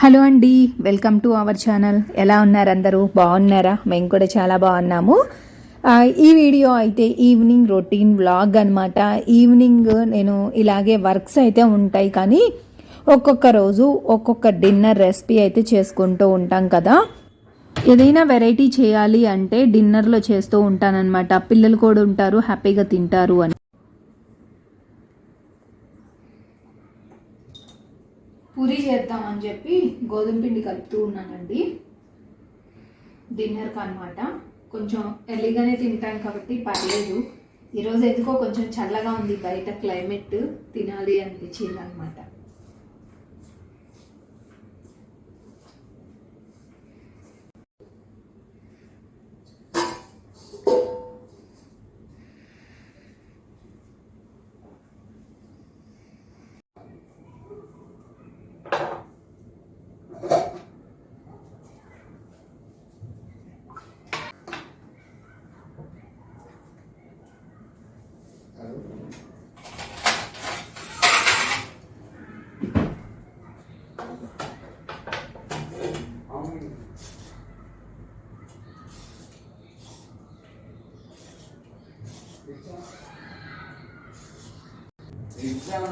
Hello అండి welcome to our channel. ఎలా ఉన్నారు అందరూ బాగున్నారా? మేము కూడా చాలా బాగున్నాము. ఈ వీడియో అయితే ఈవినింగ్ రొటీన్ వ్లాగ్ అనమాట ఈవినింగ్ నేను ఇలాగే వర్క్స్ అయితే ఉంటాయి కానీ ఒక్కొక్క రోజు ఒక్కొక్క డిన్నర్ రెసిపీ అయితే చేసుకుంటూ ఉంటాం కదా. ఏదైనా వెరైటీ చేయాలి అంటే డిన్నర్లో చేస్తూ ఉంటానన్నమాట. పిల్లలు కూడా ఉంటారు హ్యాపీగా తింటారు అని. పూరి చేద్దామని చెప్పి గోధుమ పిండి కలుపుతూ ఉన్నానండి. డిన్నర్కి అనమాట కొంచెం ఎర్లీగానే తింటాం కాబట్టి పర్లేదు. ఈరోజు ఎందుకో కొంచెం చల్లగా ఉంది బయట క్లైమేట్ తినాలి అనిపించింది అనమాట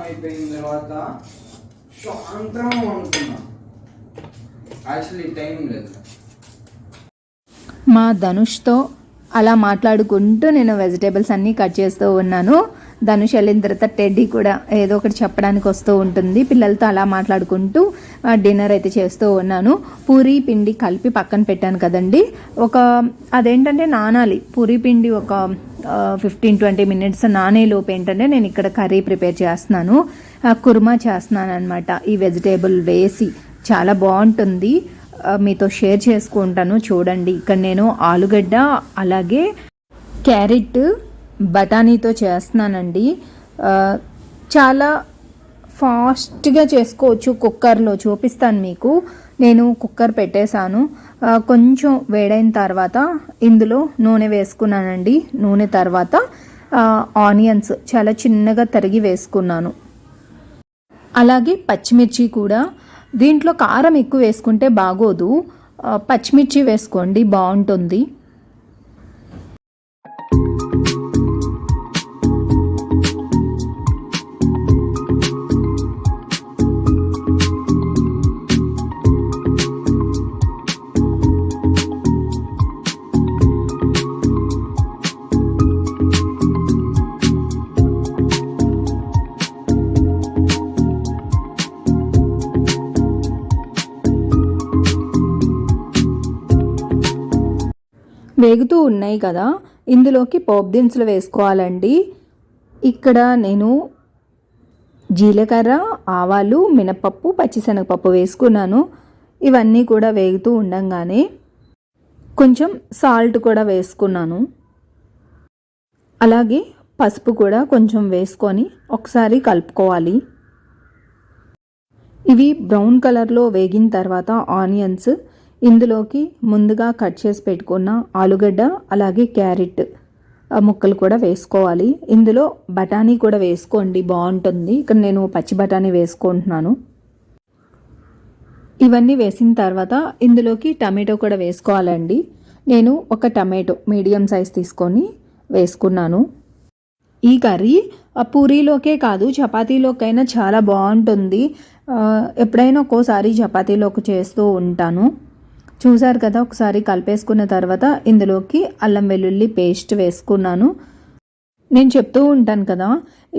అయిపోయిన తర్వాత సాయంత్రం అనుకున్నా. యాక్చువల్లీ టైం లేదు. మా ధనుష్తో అలా మాట్లాడుకుంటూ నేను వెజిటేబుల్స్ అన్నీ కట్ చేస్తూ ఉన్నాను. ధనుష్ వెళ్ళిన తర్వాత టెడ్డీ కూడా ఏదో ఒకటి చెప్పడానికి వస్తూ ఉంటుంది. పిల్లలతో అలా మాట్లాడుకుంటూ డిన్నర్ అయితే చేస్తూ ఉన్నాను. పూరి పిండి కలిపి పక్కన పెట్టాను కదండి. ఒక అదేంటంటే నానాలి. పూరి పిండి ఒక ఫిఫ్టీన్ ట్వంటీ మినిట్స్ నానేలోపు ఏంటంటే నేను ఇక్కడ కర్రీ ప్రిపేర్ చేస్తున్నాను. కుర్మా చేస్తున్నాను అనమాట ఈ వెజిటేబుల్ వేసి చాలా బాగుంటుంది. మీతో షేర్ చేసుకుంటాను. చూడండి. ఇక్కడ నేను ఆలుగడ్డ అలాగే క్యారెట్ బఠానీతో చేస్తున్నానండి. చాలా ఫాస్ట్గా చేసుకోవచ్చు కుక్కర్లో చూపిస్తాను మీకు. నేను కుక్కర్ పెట్టేశాను. కొంచెం వేడైన తర్వాత ఇందులో నూనె వేసుకున్నానండి. నూనె తర్వాత ఆనియన్స్ చాలా చిన్నగా తరిగి వేసుకున్నాను. అలాగే పచ్చిమిర్చి కూడా. దీంట్లో కారం ఎక్కువ వేసుకుంటే బాగోదు. పచ్చిమిర్చి వేసుకోండి బాగుంటుంది. వేగుతూ ఉన్నాయి కదా ఇందులోకి పోపు దినుసులు వేసుకోవాలండి. ఇక్కడ నేను జీలకర్ర ఆవాలు మినపప్పు పచ్చిశనగపప్పు వేసుకున్నాను. ఇవన్నీ కూడా వేగుతూ ఉండంగానే కొంచెం సాల్ట్ కూడా వేసుకున్నాను. అలాగే పసుపు కూడా కొంచెం వేసుకొని ఒకసారి కలుపుకోవాలి. ఇవి బ్రౌన్ కలర్లో వేగిన తర్వాత ఆనియన్స్ ఇందులోకి ముందుగా కట్ చేసి పెట్టుకున్న ఆలుగడ్డ అలాగే క్యారెట్ ముక్కలు కూడా వేసుకోవాలి. ఇందులో బఠానీ కూడా వేసుకోండి బాగుంటుంది. ఇక్కడ నేను పచ్చి బఠానీ వేసుకుంటున్నాను. ఇవన్నీ వేసిన తర్వాత ఇందులోకి టమాటో కూడా వేసుకోవాలండి. నేను ఒక టమాటో మీడియం సైజ్ తీసుకొని వేసుకున్నాను. ఈ కర్రీ ఆ పూరీలోకే కాదు చపాతీలోకైనా చాలా బాగుంటుంది. ఎప్పుడైనా ఒక్కోసారి చపాతీలోకి చేస్తూ ఉంటాను. చూసారు కదా ఒకసారి కలిపేసుకున్న తర్వాత ఇందులోకి అల్లం వెల్లుల్లి పేస్ట్ వేసుకున్నాను. నేను చెప్తూ ఉంటాను కదా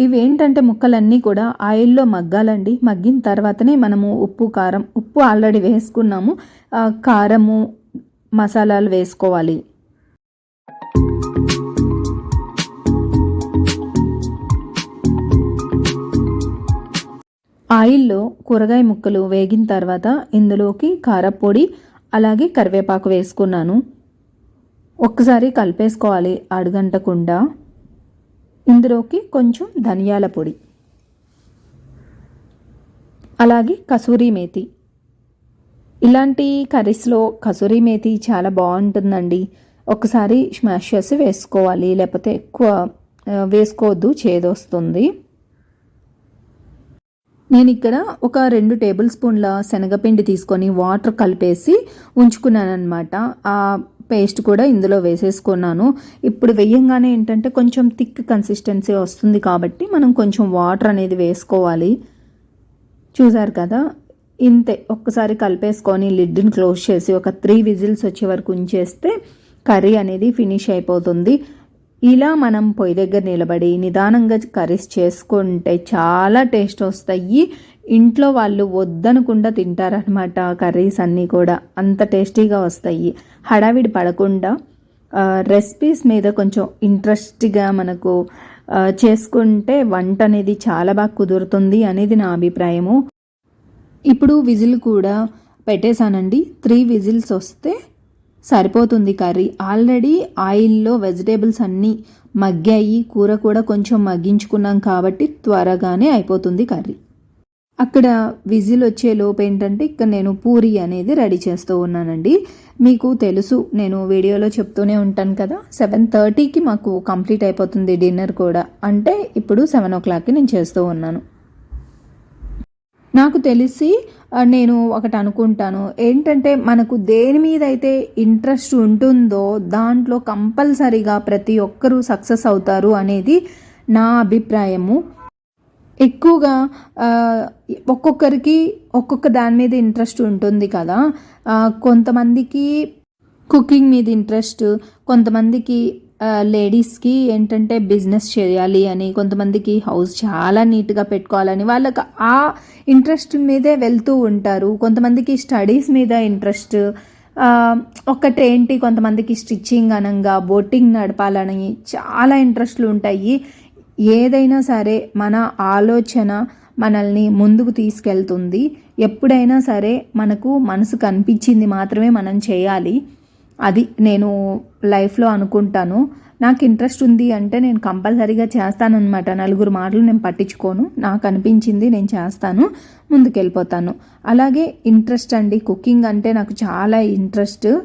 ఇవి ఏంటంటే ముక్కలన్నీ కూడా ఆయిల్లో మగ్గాలండి. మగ్గిన తర్వాతనే మనము ఉప్పు కారం ఉప్పు ఆల్రెడీ వేసుకున్నాము. కారము మసాలాలు వేసుకోవాలి. ఆయిల్లో కూరగాయ ముక్కలు వేగిన తర్వాత ఇందులోకి కారపొడి అలాగే కరివేపాకు వేసుకున్నాను. ఒక్కసారి కలిపేసుకోవాలి అడుగంటకుండా. ఇందులోకి కొంచెం ధనియాల పొడి. అలాగే కసూరి మేతి. ఇలాంటి కర్రీస్లో కసూరి మేతి చాలా బాగుంటుందండి. ఒకసారి స్మాష్ చేసి వేసుకోవాలి లేకపోతే ఎక్కువ వేసుకోవద్దు చేదొస్తుంది. నేను ఇక్కడ ఒక రెండు టేబుల్ స్పూన్ల శనగపిండి తీసుకొని వాటర్ కలిపేసి ఉంచుకున్నాను అనమాట ఆ పేస్ట్ కూడా ఇందులో వేసేసుకున్నాను. ఇప్పుడు వేయంగానే ఏంటంటే కొంచెం థిక్ కన్సిస్టెన్సీ వస్తుంది కాబట్టి మనం కొంచెం వాటర్ అనేది వేసుకోవాలి. చూసారు కదా? ఇంతే. ఒక్కసారి కలిపేసుకొని లిడ్ని క్లోజ్ చేసి ఒక త్రీ విజిల్స్ వచ్చే వరకు ఉంచేస్తే కర్రీ అనేది ఫినిష్ అయిపోతుంది. ఇలా మనం పొయ్యి దగ్గర నిలబడి నిదానంగా కర్రీస్ చేసుకుంటే చాలా టేస్ట్ వస్తాయి. ఇంట్లో వాళ్ళు వద్దనకుండా తింటారనమాట కర్రీస్ అన్నీ కూడా. అంత టేస్టీగా వస్తాయి. హడావిడి పడకుండా రెసిపీస్ మీద కొంచెం ఇంట్రెస్ట్గా మనకు చేసుకుంటే వంట అనేది చాలా బాగా కుదురుతుంది అనేది నా అభిప్రాయము. ఇప్పుడు విజిల్ కూడా పెట్టేశానండి. త్రీ విజిల్స్ వస్తే సరిపోతుంది కర్రీ. ఆల్రెడీ ఆయిల్లో వెజిటేబుల్స్ అన్నీ మగ్గాయి. కూర కూడా కొంచెం మగ్గించుకున్నాం కాబట్టి త్వరగానే అయిపోతుంది కర్రీ. అక్కడ విజిల్ వచ్చే లోపు ఏంటంటే ఇక్కడ నేను పూరి అనేది రెడీ చేస్తూ ఉన్నానండి. మీకు తెలుసు నేను వీడియోలో చెప్తూనే ఉంటాను కదా సెవెన్ థర్టీకి మాకు కంప్లీట్ అయిపోతుంది డిన్నర్ కూడా. అంటే ఇప్పుడు సెవెన్ ఓ క్లాక్కి నేను చేస్తూ ఉన్నాను. నాకు తెలిసి నేను ఒకటి అనుకుంటాను. ఏంటంటే మనకు దేని మీద అయితే ఇంట్రెస్ట్ ఉంటుందో దాంట్లో కంపల్సరీగా ప్రతి ఒక్కరూ సక్సెస్ అవుతారు అనేది నా అభిప్రాయము. ఎక్కువగా ఒక్కొక్కరికి ఒక్కొక్క దాని మీద ఇంట్రెస్ట్ ఉంటుంది కదా. కొంతమందికి కుకింగ్ మీద ఇంట్రెస్ట్ కొంతమందికి లేడీస్కి ఏంటంటే బిజినెస్ చేయాలి అని కొంతమందికి హౌస్ చాలా నీట్గా పెట్టుకోవాలని వాళ్ళకి ఆ ఇంట్రెస్ట్ మీదే వెళ్తూ ఉంటారు. కొంతమందికి స్టడీస్ మీద ఇంట్రెస్ట్ ఆ, ఒక్కటేంటి కొంతమందికి స్టిచ్చింగ్ అనంగా బోటింగ్ నడపాలని చాలా ఇంట్రెస్ట్లు ఉంటాయి. ఏదైనా సరే మన ఆలోచన మనల్ని ముందుకు తీసుకెళ్తుంది. ఎప్పుడైనా సరే మనకు మనసు కనిపించింది మాత్రమే మనం చేయాలి. అది నేను లైఫ్లో అనుకుంటాను. నాకు ఇంట్రెస్ట్ ఉంది అంటే నేను కంపల్సరీగా చేస్తానన్నమాట. నలుగురు మాటలు నేను పట్టించుకోను. నాకు అనిపించింది నేను చేస్తాను. ముందుకెళ్ళిపోతాను. అలాగే ఇంట్రెస్ట్ అండి. కుకింగ్ అంటే నాకు చాలా ఇంట్రెస్ట్.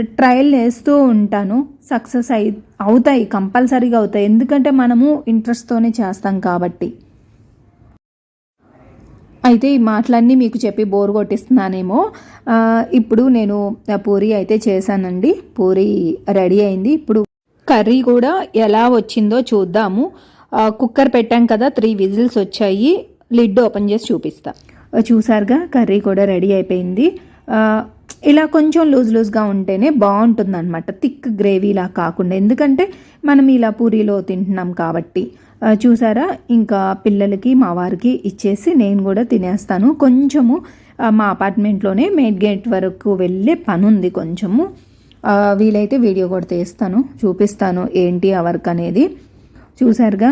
ట్రయల్ వేస్తూ ఉంటాను. సక్సెస్ అయి అవుతాయి. కంపల్సరీగా అవుతాయి. ఎందుకంటే మనము ఇంట్రెస్ట్తోనే చేస్తాం కాబట్టి. అయితే ఈ మాటలన్నీ మీకు చెప్పి బోర్ కొట్టిస్తున్నానేమో. ఇప్పుడు నేను పూరి అయితే చేశానండి. పూరి రెడీ అయింది. ఇప్పుడు కర్రీ కూడా ఎలా వచ్చిందో చూద్దాము. కుక్కర్ పెట్టాం కదా త్రీ విజిల్స్ వచ్చాయి. లిడ్ ఓపెన్ చేసి చూపిస్తా. చూసారుగా కర్రీ కూడా రెడీ అయిపోయింది. ఇలా కొంచెం లూజ్ లూజ్గా ఉంటేనే బాగుంటుంది అనమాట థిక్ గ్రేవీలా కాకుండా. ఎందుకంటే మనం ఇలా పూరీలో తింటున్నాం కాబట్టి. చూసారా? ఇంకా పిల్లలకి మా వారికి ఇచ్చేసి నేను కూడా తినేస్తాను. కొంచెము మా అపార్ట్మెంట్లోనే మెయిన్ గేట్ వరకు వెళ్ళే పని ఉంది కొంచెము వీలైతే వీడియో కూడా తీస్తాను చూపిస్తాను ఏంటి ఆ వర్క్ అనేది. చూసారుగా?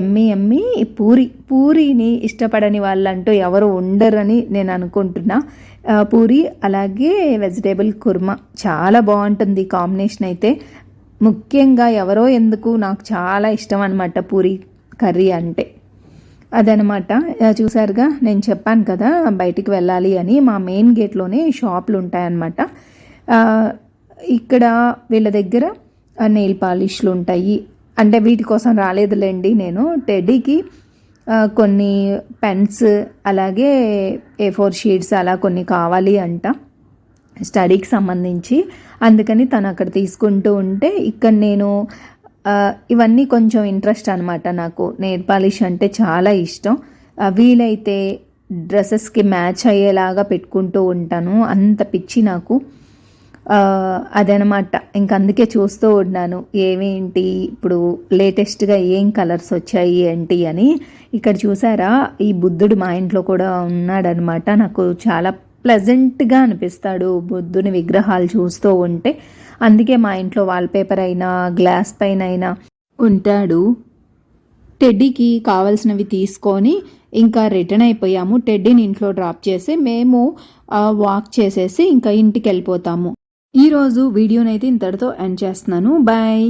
ఎమ్మి ఎమ్మి పూరి పూరిని ఇష్టపడని వాళ్ళంటూ ఎవరు ఉండరని నేను అనుకుంటున్నా. పూరి అలాగే వెజిటేబుల్ కుర్మా చాలా బాగుంటుంది కాంబినేషన్ అయితే. ముఖ్యంగా ఎవరో ఎందుకు నాకు చాలా ఇష్టం అనమాట పూరి కర్రీ అంటే. అదనమాట చూసారుగా నేను చెప్పాను కదా బయటికి వెళ్ళాలి అని మా మెయిన్ గేట్లోనే షాపులు ఉంటాయన్నమాట. ఇక్కడ వీళ్ళ దగ్గర నెయిల్ పాలిష్లు ఉంటాయి అంటే వీటి కోసం రాలేదులేండి నేను. టెడ్డీకి కొన్ని పెన్స్ అలాగే ఏ ఫోర్ షీట్స్ అలా కొన్ని కావాలి అంట స్టడీకి సంబంధించి. అందుకని తను అక్కడ తీసుకుంటూ ఉంటే ఇక్కడ నేను ఇవన్నీ కొంచెం ఇంట్రెస్ట్ అనమాట నాకు. నెయిల్ పాలిష్ అంటే చాలా ఇష్టం. వీలైతే డ్రెస్సెస్కి మ్యాచ్ అయ్యేలాగా పెట్టుకుంటూ ఉంటాను. అంత పిచ్చి నాకు. అదనమాట. ఇంక అందుకే చూస్తూ ఉన్నాను. ఏమేంటి ఇప్పుడు లేటెస్ట్గా ఏం కలర్స్ వచ్చాయి ఏంటి అని. ఇక్కడ చూసారా? ఈ బుద్ధుడు మా ఇంట్లో కూడా ఉన్నాడనమాట. నాకు చాలా ప్లెజెంట్గా అనిపిస్తాడు బుద్ధుని విగ్రహాలు చూస్తూ ఉంటే. అందుకే మా ఇంట్లో వాల్పేపర్ అయినా గ్లాస్ పైన అయినా ఉంటాడు. టెడ్డీకి కావాల్సినవి తీసుకొని ఇంకా రిటర్న్ అయిపోయాము. టెడ్డీని ఇంట్లో డ్రాప్ చేసి మేము వాక్ చేసేసి ఇంకా ఇంటికి వెళ్ళిపోతాము. ఈరోజు వీడియోనైతే ఇంతటితో ఎండ్ చేస్తున్నాను. బాయ్